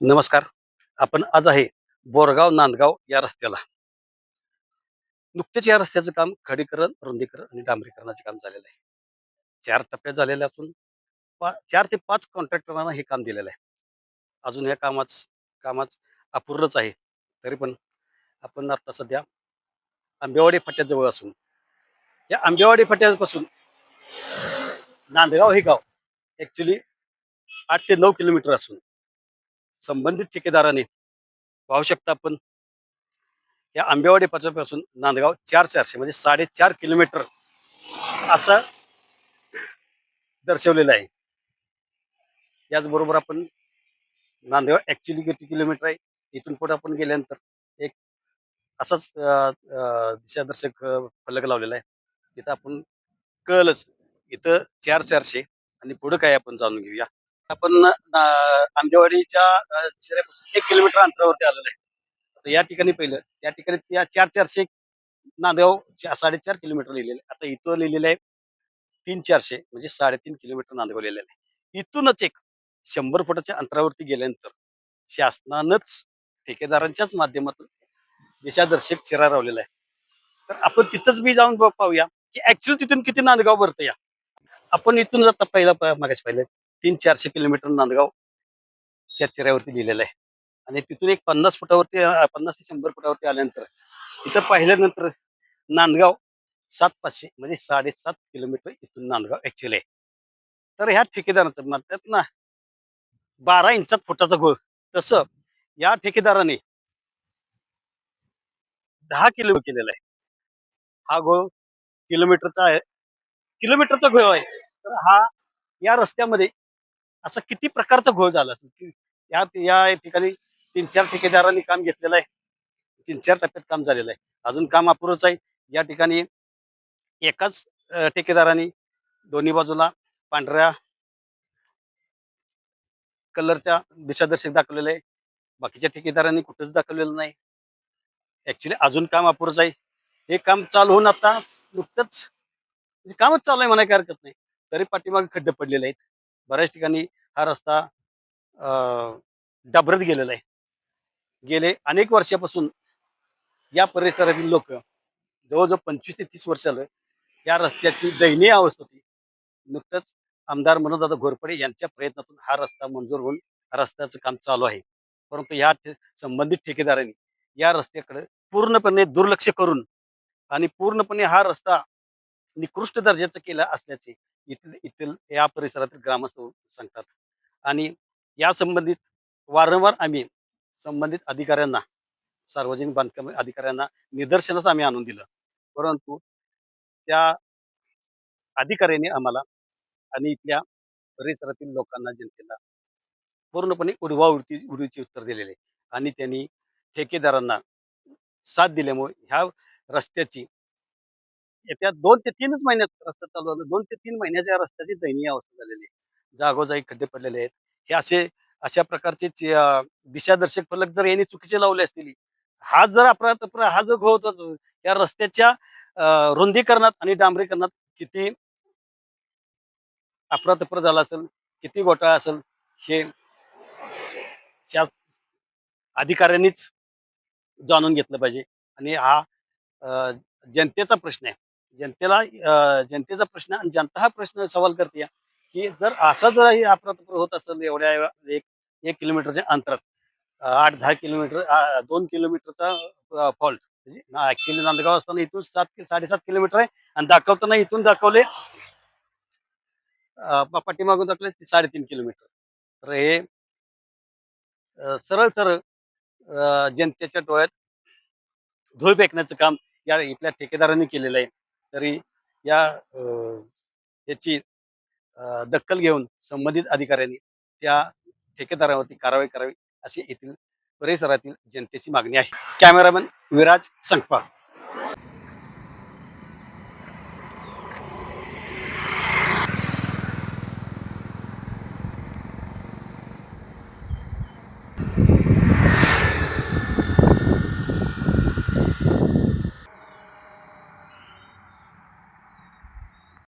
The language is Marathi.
नमस्कार. आपण आज आहे बोरगाव नांदगाव या रस्त्याला. नुकतेच या रस्त्याचं काम खडीकरण रुंदीकरण आणि डांबरीकरणाचे काम झालेलं आहे. चार टप्प्यात झालेले असून पा चार ते पाच कॉन्ट्रॅक्टरांना हे काम दिलेलं आहे. अजून या कामाच कामाच अपूर्णच आहे. तरी पण आपण आता सध्या आंबेवाडी फाट्याजवळ असून या आंबेवाडी फाट्यापासून नांदगाव हे गाव ॲक्च्युली आठ ते नऊ किलोमीटर असून संबंधित ठेकेदाराने पाहू शकता आपण. या आंबेवाडी पासून नांदगाव चार चारशे म्हणजे साडेचार किलोमीटर असं दर्शवलेलं आहे. याचबरोबर आपण नांदगाव ऍक्च्युली किती किलोमीटर आहे इथून पुढे आपण गेल्यानंतर एक असाच दिशादर्शक फलक लावलेला आहे. तिथं आपण कळलंच इथं चार चारशे आणि पुढं काय आपण जाणून घेऊया. आपण आंबेवाडीच्या एक किलोमीटर अंतरावरती आलेलं आहे. आता या ठिकाणी पहिलं या ठिकाणी त्या चार चारशे नांदेव साडेचार किलोमीटर लिहिलेलं आहे. आता इथं लिहिलेलं आहे तीन चारशे म्हणजे साडेतीन किलोमीटर नांदगाव लिहिलेलं आहे. इथूनच एक शंभर फुटाच्या अंतरावरती गेल्यानंतर शासनानंच ठेकेदारांच्याच माध्यमातून दिशादर्शक चिरा रावलेला आहे. तर आपण तिथंच बी जाऊन पाहूया की ऍक्च्युअली तिथून किती नांदगाव भरतं या. आपण इथून जाता पहिला प- पाहिलं तीन चारशे किलोमीटर नांदगाव त्या चिऱ्यावरती लिहिलेलं आहे. आणि तिथून एक पन्नास फुटावरती पन्नास ते शंभर फुटावरती आल्यानंतर इथं पाहिल्यानंतर नांदगाव सात पाचशे म्हणजे साडेसात किलोमीटर इथून नांदगाव ऍक्च्युअली आहे. तर ह्या ठेकेदारांचं म्हणतात ना बारा इंचात फुटाचा घोळ. तसं या ठेकेदाराने दहा किलो केलेला आहे. हा घोळ किलोमीटरचा आहे. किलोमीटरचा घोळ आहे. तर हा या रस्त्यामध्ये असा किती प्रकारचा घोळ झाला असेल की या या ठिकाणी तीन चार ठेकेदारांनी काम घेतलेलं आहे. तीन चार टप्प्यात काम झालेलं आहे. अजून काम अपुरच आहे. या ठिकाणी एकाच ठेकेदाराने दोन्ही बाजूला पांढऱ्या कलरच्या दिशादर्शक दाखवलेलं आहे. बाकीच्या ठेकेदारांनी कुठंच दाखवलेलं नाही. ऍक्च्युली अजून काम अपुरच आहे. हे काम चालू होऊन आता नुकतंच म्हणजे कामच चालू आहे म्हणाय काय हरकत नाही. तरी पाठीमागे खड्डे पडलेले आहेत. बऱ्याच ठिकाणी हा रस्ता डबरत डाबरत गेलेला आहे. गेले अनेक वर्षापासून या परिसरातील लोक जवळजवळ पंचवीस ते तीस वर्ष आलं या रस्त्याची दयनीय अवस्था होती. नुकतंच आमदार मनोजदादा घोरपडे यांच्या प्रयत्नातून हा रस्ता मंजूर होऊन रस्त्याचं काम चालू आहे. परंतु या संबंधित ठेकेदारांनी या रस्त्याकडे पूर्णपणे दुर्लक्ष करून आणि पूर्णपणे हा रस्ता निकृष्ट दर्जाचा केला असल्याचे इथले इथील या परिसरातील ग्रामस्थ सांगतात. आणि या संबंधित वारंवार आम्ही संबंधित अधिकाऱ्यांना सार्वजनिक बांधकाम अधिकाऱ्यांना निदर्शनास आम्ही आणून दिलं. परंतु त्या अधिकाऱ्याने आम्हाला आणि इथल्या परिसरातील लोकांना जनतेला पूर्णपणे उडवा उडती उडीचे उत्तर दिलेले. आणि त्यांनी ठेकेदारांना साथ दिल्यामुळे ह्या रस्त्याची येत्या दोन ते तीनच महिन्यात रस्ता चालू झाला. दोन ते तीन महिन्याच्या या रस्त्याची दयनीय अवस्था झालेली आहे. जागोजागी खड्डे पडलेले आहेत. हे असे अशा प्रकारचे दिशादर्शक फलक जर यांनी चुकीचे लावले असतील हा जर अपराध हा जो घोळ होता या रस्त्याच्या रुंदीकरणात आणि डांबरीकरणात किती अफरातफर झाला असेल किती घोटाळा असेल हे त्या अधिकाऱ्यांनीच जाणून घेतलं पाहिजे. आणि हा अं, जनतेचा प्रश्न आहे. जनतेला जनतेचा प्रश्न आणि जनता हा प्रश्न सवाल करते की जर असा जर हे अपराध होत असेल एवढ्या एक एक किलोमीटरच्या अंतरात आठ दहा किलोमीटर दोन किलोमीटरचा फॉल्ट म्हणजे ऍक्च्युली नांदगाव असताना इथून सात साडेसात किलोमीटर आहे आणि दाखवताना इथून दाखवले पाठीमागून दाखवले ते साडेतीन किलोमीटर. तर हे सरळ सरळ जनतेच्या डोळ्यात धूळ फेकण्याचं काम या इथल्या ठेकेदारांनी केलेलं आहे. तरी या याची दखल घेऊन संबंधित अधिकाऱ्यांनी त्या ठेकेदारावरती कारवाई करावी अशी येथील परिसरातील जनतेची मागणी आहे. कॅमेरामन विराज संखपा